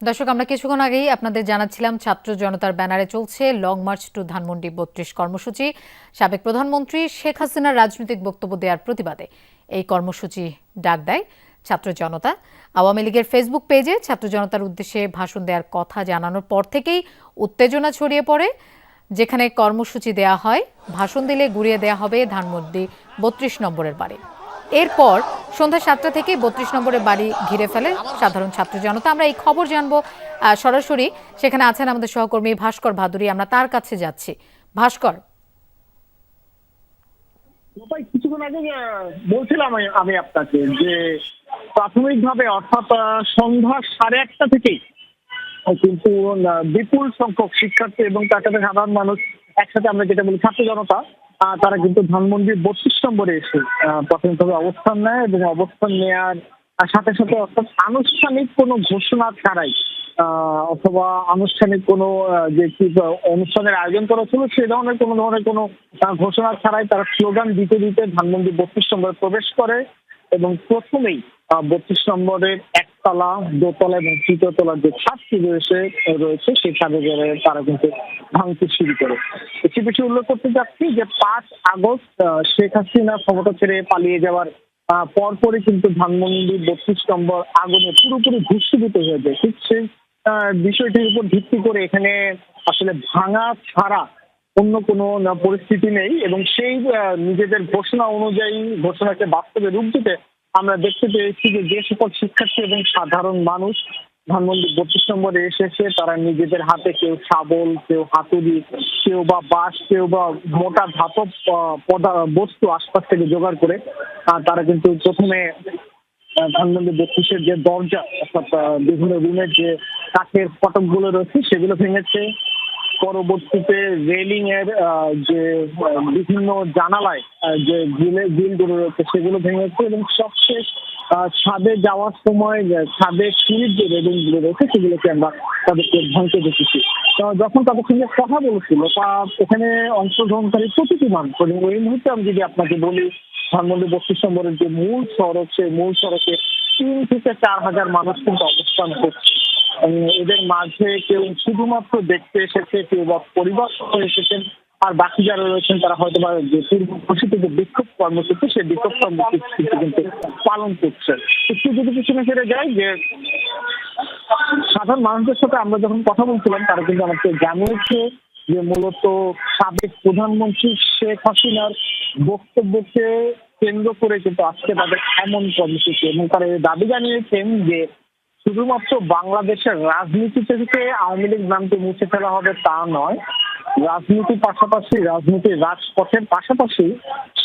দর্শক, আমরা কিছুক্ষণ আগেই আপনাদের জানাচ্ছিলাম, ছাত্র জনতার ব্যানারে চলছে লং মার্চ টু ধানমন্ডি বত্রিশ কর্মসূচি। সাবেক প্রধানমন্ত্রী শেখ হাসিনার রাজনৈতিক বক্তব্য দেওয়ার প্রতিবাদে এই কর্মসূচি ডাক দেয় ছাত্র জনতা। আওয়ামী লীগের ফেসবুক পেজে ছাত্র জনতার উদ্দেশ্যে ভাষণ দেওয়ার কথা জানানোর পর থেকেই উত্তেজনা ছড়িয়ে পড়ে। যেখানে কর্মসূচি দেয়া হয়, ভাষণ দিলে গুড়িয়ে দেয়া হবে ধানমন্ডি বত্রিশ নম্বরের বাড়ি। এরপর সন্ধ্যা সাতটা থেকে বত্রিশ নম্বরের বাড়ি ঘিরে ফেলে সাধারণ ছাত্র জনতা। আমরা এই খবর জানব সরাসরি সেখানে আছেন আমাদের সহকর্মী ভাস্কর ভাদুরী। আমরা তার কাছে যাচ্ছি। ভাস্কর। কিছুক্ষণ আগে বলছিলাম আমি- আপনাকে যে প্রাথমিকভাবে অর্থাৎ সন্ধ্যা সাড়ে আটটা থেকেই কিন্তু বিপুল সংখ্যক শিক্ষার্থী এবং তার সাথে সাধারণ মানুষ একসাথে আমরা যেটা বলি ছাত্র জনতা তারা কিন্তু ধানমন্ডির বত্রিশ নম্বরে এসে প্রাথমিকভাবে অবস্থান নেয় এবং অবস্থান নেয়ার সাথে সাথে অর্থাৎ আনুষ্ঠানিক কোনো ঘোষণা ছাড়াই অথবা আনুষ্ঠানিক কোনো যে কি অনুষ্ঠানের আয়োজন করা ছিল সে ধরনের কোনো ধরনের কোনো ঘোষণা ছাড়াই তারা স্লোগান দিতে দিতে ধানমন্ডি বত্রিশ নম্বরে প্রবেশ করে এবং প্রথমেই বত্রিশ নম্বরের একতলা দোতলা এবং তৃতীয় তলার যে ছাদটি রয়েছে রয়েছে, সেই ছাদে গেলে তারা কিন্তু ভাঙতে শুরু করে। বেশি বেশি উল্লেখ করতে চাচ্ছি যে পাঁচ আগস্ট শেখ হাসিনা ক্ষমতা ছেড়ে পালিয়ে যাওয়ার পরপরই কিন্তু ধানমন্ডি বত্রিশ নম্বর আগুনে পুরোপুরি ভূষীভূত হয়ে যায়। ঠিক সেই বিষয়টির উপর ভিত্তি করে এখানে আসলে ভাঙা ছাড়া অন্য কোনো পরিস্থিতি নেই এবং সেই নিজেদের ঘোষণা অনুযায়ী, ঘোষণাকে বাস্তবে রূপ দিতে আমরা দেখতে পেয়েছি যে যে সকল শিক্ষার্থী এবং সাধারণ মানুষ ধানমন্ডি বত্রিশ নম্বরে এসেছে, তারা নিজেদের হাতে কেউ শাবল, কেউ হাতুড়ি, কেউ বা বাঁশ, কেউ বা মোটা ধাতব বস্তু আশপাশ থেকে জোগাড় করে তারা কিন্তু প্রথমে ধানমন্ডি বত্রিশের যে দরজা, অর্থাৎ বিভিন্ন রুমের যে কাঠের ফটকগুলো রয়েছে, সেগুলো ভেঙেছে। পরবর্তীতে রেলিং এর যে, বিভিন্ন জানালায় যে গ্রিলে, গ্রিলগুলো রয়েছে, সেগুলো ভেঙেছে এবং সবশেষ ছাদে যাওয়ার সময় ছাদে সিঁড়ির যে রেলিংগুলো রয়েছে, সেগুলোকে আমরা তাদেরকে ভাঙতে দেখেছি যখন তাদের সঙ্গে কথা বলেছিল, তা এখানে অংশগ্রহণকারী প্রতিটি মানুষ, এবং এই মুহূর্তে আমি যদি আপনাকে বলি, ধানমন্ডি বত্রিশ নম্বরের যে মূল সড়ক সেই মূল সড়কে তিন থেকে চার হাজার মানুষ কিন্তু অবস্থান করছে। এদের মাঝে কেউ শুধুমাত্র দেখতে এসেছে, কেউ বা পরিবার এসেছেন, আর বাকি যারা রয়েছেন তারা হয়তো বা পূর্ব ঘোষিত যে বিক্ষোভ কর্মসূচি, সেই বিক্ষোভ কর্মসূচি কিন্তু পালন করছে। একটু যদি পিছনে ফিরে যাই যে, সাধারণ মানুষদের সাথে আমরা যখন কথা বলছিলাম, তারা কিন্তু আমাকে জানিয়েছে যে মূলত সাবেক প্রধানমন্ত্রী শেখ হাসিনার বক্তব্যকে কেন্দ্র করে কিন্তু আজকে তাদের এমন কর্মসূচি, এবং তারা দাবি জানিয়েছেন যে শুধুমাত্র বাংলাদেশের রাজনীতি থেকে আওয়ামী লীগ নামকে মুছে ফেলা হবে তা নয়, রাজনীতির পাশাপাশি রাজনীতির রাজপথের পাশাপাশি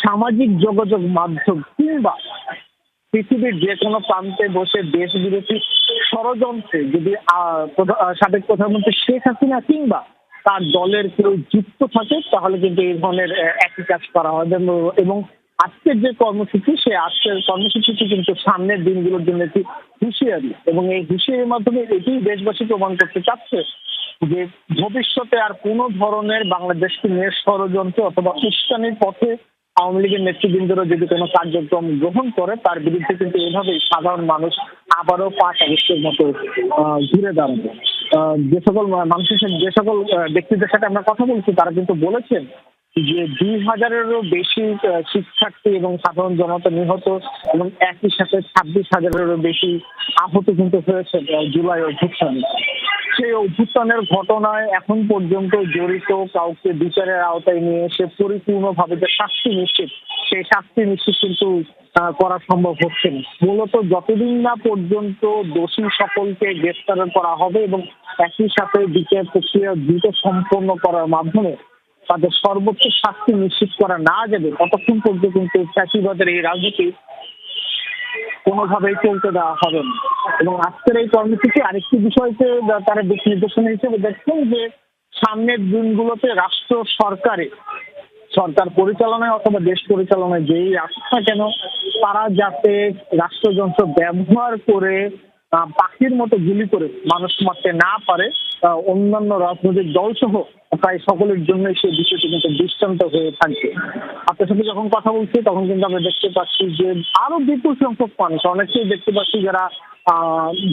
সামাজিক যোগাযোগ মাধ্যম কিংবা পৃথিবীর যে কোনো প্রান্তে বসে দেশ বিরোধী ষড়যন্ত্রে যদি সাবেক প্রধানমন্ত্রী শেখ হাসিনা কিংবা তার দলের কেউ যুক্ত থাকে, তাহলে কিন্তু এই ধরনের একই কাজ করা হবে এবং আজকের যে কর্মসূচি সে আজকের কর্মসূচিটি কিন্তু সামনের দিনগুলোর জন্য একটি হুঁশিয়ারি এবং এই হুঁশিয়ারির মাধ্যমে এটি দেশবাসী প্রমাণ করতে চাচ্ছে যে ভবিষ্যতে আর কোনো ধরনের বাংলাদেশকে নিয়ে ষড়যন্ত্র অথবা উস্কানির পথে আওয়ামী লীগের নেতৃবৃন্দরা যদি কোনো কার্যক্রম গ্রহণ করে, তার বিরুদ্ধে কিন্তু এভাবেই সাধারণ মানুষ আবারও পাঁচ আগস্টের মতো ঘুরে দাঁড়াবে। যে সকল মানুষের সাথে, যে সকল ব্যক্তিদের সাথে আমরা কথা বলছি, তারা কিন্তু বলেছেন যে দুই হাজারেরও বেশি শিক্ষার্থী এবং সাধারণ জনতা নিহত এবং একই সাথে ছাব্বিশ হাজারেরও বেশি আহত কিন্তু হয়েছে জুলাই অভ্যুত্থানে। সেই অভ্যুত্থানের ঘটনায় এখন পর্যন্ত জড়িত কাউকে বিচারের আওতায় নিয়ে এসে পরিপূর্ণভাবে যে শাস্তি নিশ্চিত, সেই শাস্তি নিশ্চিত কিন্তু করা সম্ভব হচ্ছে না। মূলত যতদিন না পর্যন্ত দোষী সকলকে গ্রেফতার করা হবে এবং একই সাথে বিচার প্রক্রিয়া দ্রুত সম্পন্ন করার মাধ্যমে তাদের সর্বোচ্চ শাস্তি নিশ্চিত করা না যাবে, ততক্ষণ পর্যন্ত কিন্তু চাষিবাদের এই রাজনীতি কোনোভাবেই চলতে দেওয়া হবে না। এবং আজকের এই কর্মসূচি আরেকটি বিষয়কে তারা দিক নির্দেশনা হিসেবে দেখছেন যে, সামনের দিনগুলোতে রাষ্ট্র সরকারে, সরকার পরিচালনায় অথবা দেশ পরিচালনায় যেই আসুক না কেন, তারা যাতে রাষ্ট্রযন্ত্র ব্যবহার করে পাখির মতো গুলি করে মানুষ মারতে না পারে অন্যান্য রাজনৈতিক দল সহ প্রায় সকলের জন্য সেই বিষয়টি কিন্তু দৃষ্টান্ত হয়ে থাকবে আপনার সাথে যখন কথা বলছি তখন কিন্তু আমরা দেখতে পাচ্ছি যে আরও বিপুল সংখ্যক মানুষ অনেকেই দেখতে পাচ্ছি যারা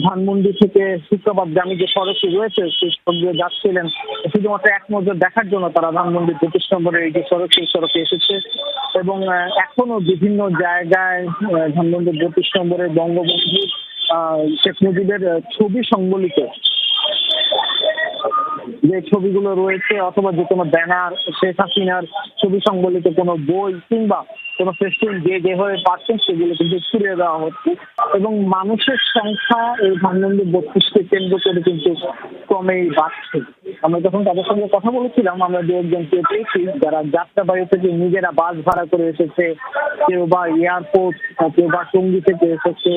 ধানমন্ডি থেকে শুক্রবারগামী যে সড়কটি রয়েছে সেই সড়ক যাচ্ছিলেন। শুধুমাত্র এক নজর দেখার জন্য তারা ধানমন্ডি পঁচিশ নম্বরের এই যে সড়ক সেই সড়কে এসেছে এবং এখনও বিভিন্ন জায়গায় আহ, ধানমন্ডি পঁচিশ নম্বরের বঙ্গবন্ধু শেখ মুজিবের ছবি সংবলিত। যে ছবিগুলো রয়েছে, অথবা যে কোনো ব্যানার, শেখ হাসিনার ছবি সংবলিত কোনো বই কিংবা কোনো ফেস্টিভ যে যেভাবে পাচ্ছেন সেগুলো কিন্তু ছুড়িয়ে দেওয়া হচ্ছে, এবং মানুষের সংখ্যা এই ধানমন্ডি বত্রিশকে কেন্দ্র করে কিন্তু ক্রমেই বাড়ছে। আমরা যখন তাদের সঙ্গে কথা বলেছিলাম, আমরা দু একজনকে পেয়েছি, যারা যাত্রা বাড়ি থেকে নিজেরা বাস ভাড়া করে এসেছে, কেউ বা এয়ারপোর্ট কেউ বা টঙ্গি থেকে এসেছে,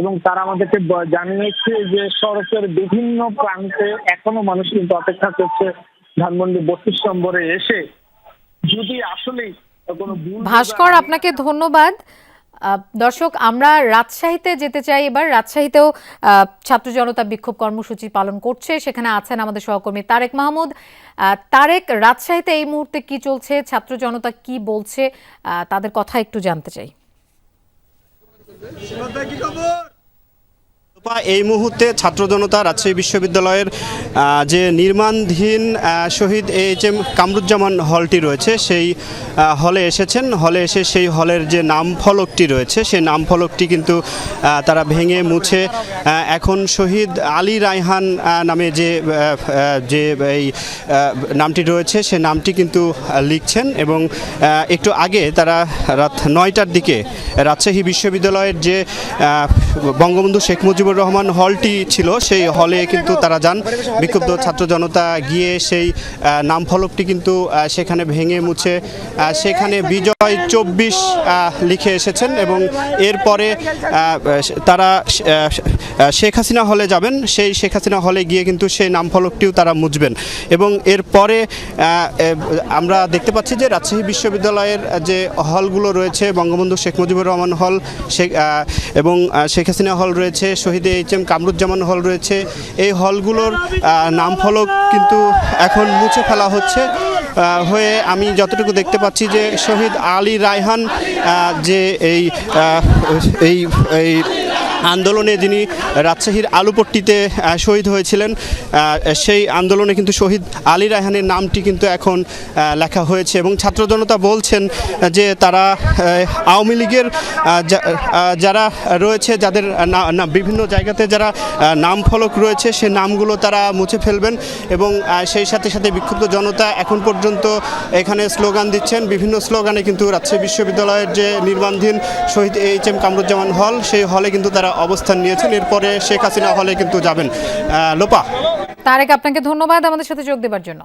এবং তারা আমাদেরকে জানিয়েছে যে সড়কের বিভিন্ন প্রান্তে এখনও মানুষ কিন্তু অপেক্ষা করছে ধানমন্ডি বত্রিশ নম্বরে এসে। যদি আসলেই ভাস্কর আপনাকে ধন্যবাদ। আহ, দর্শক আমরা রাজশাহীতে যেতে চাই এবার। রাজশাহীতেও আহ, ছাত্র জনতা বিক্ষোভ কর্মসূচি পালন করছে। সেখানে আছেন আমাদের সহকর্মী তারেক মাহমুদ। আহ, তারেক রাজশাহীতে এই মুহূর্তে কি চলছে? ছাত্র জনতা কি বলছে? আহ, তাদের কথা একটু জানতে চাই। এই মুহূর্তে ছাত্র জনতা রাজশাহী বিশ্ববিদ্যালয়ের যে নির্মাণধীন শহীদ এইচ এম কামরুজ্জামান হলটি রয়েছে, সেই হলে এসেছেন। হলে এসে সেই হলের যে নাম ফলকটি রয়েছে, সেই নাম ফলকটি কিন্তু তারা ভেঙে মুছে এখন শহীদ আলী রায়হান নামে যে যে এই নামটি রয়েছে, সে নামটি কিন্তু লিখছেন এবং একটু আগে তারা রাত নয়টার দিকে রাজশাহী বিশ্ববিদ্যালয়ের যে বঙ্গবন্ধু শেখ মুজিবুর রহমান হলটি ছিল, সেই হলে কিন্তু তারা যান। বিক্ষুব্ধ ছাত্র জনতা গিয়ে সেই নাম ফলকটি কিন্তু সেখানে ভেঙে মুছে সেখানে বিজয় চব্বিশ লিখে এসেছেন এবং এরপরে তারা শেখ হাসিনা হলে যাবেন, সেই শেখ হাসিনা হলে গিয়ে কিন্তু সেই নাম ফলকটিও তারা মুছবেন। এবং এরপরে আমরা দেখতে পাচ্ছি যে রাজশাহী বিশ্ববিদ্যালয়ের যে হলগুলো রয়েছে, বঙ্গবন্ধু শেখ মুজিবুর রহমান হল, শেখ এবং শেখ হাসিনা হল রয়েছে, শহীদ এইচ এম কামরুজ্জামান হল রয়েছে। এই হলগুলোর নাম ফলক কিন্তু এখন মুছে ফেলা হচ্ছে। হয়ে আমি যতটুকু দেখতে পাচ্ছি যে শহীদ আলী রায়হান যে এই এই আন্দোলনে যিনি রাজশাহীর আলুপট্টিতে শহীদ হয়েছিলেন সেই আন্দোলনে কিন্তু শহীদ আলী রায়হানের নামটি কিন্তু এখন লেখা হয়েছে এবং ছাত্র জনতা বলছেন যে তারা আওয়ামী লীগের যারা রয়েছে, যাদের বিভিন্ন জায়গাতে যারা নাম ফলক রয়েছে, সে নামগুলো তারা মুছে ফেলবেন এবং সেই সাথে সাথে বিক্ষুব্ধ জনতা এখন পর্যন্ত এখানে স্লোগান দিচ্ছেন। বিভিন্ন স্লোগানে কিন্তু রাজশাহী বিশ্ববিদ্যালয়ের যে নির্মাণধীন Shaheed H M Kamruzzaman hall, সেই হলে কিন্তু তারা অবস্থান নিয়েছেন। এরপরে শেখ হাসিনা হলে কিন্তু যাবেন। লোপা। তারেক, আপনাকে ধন্যবাদ আমাদের সাথে যোগ দেবার জন্য।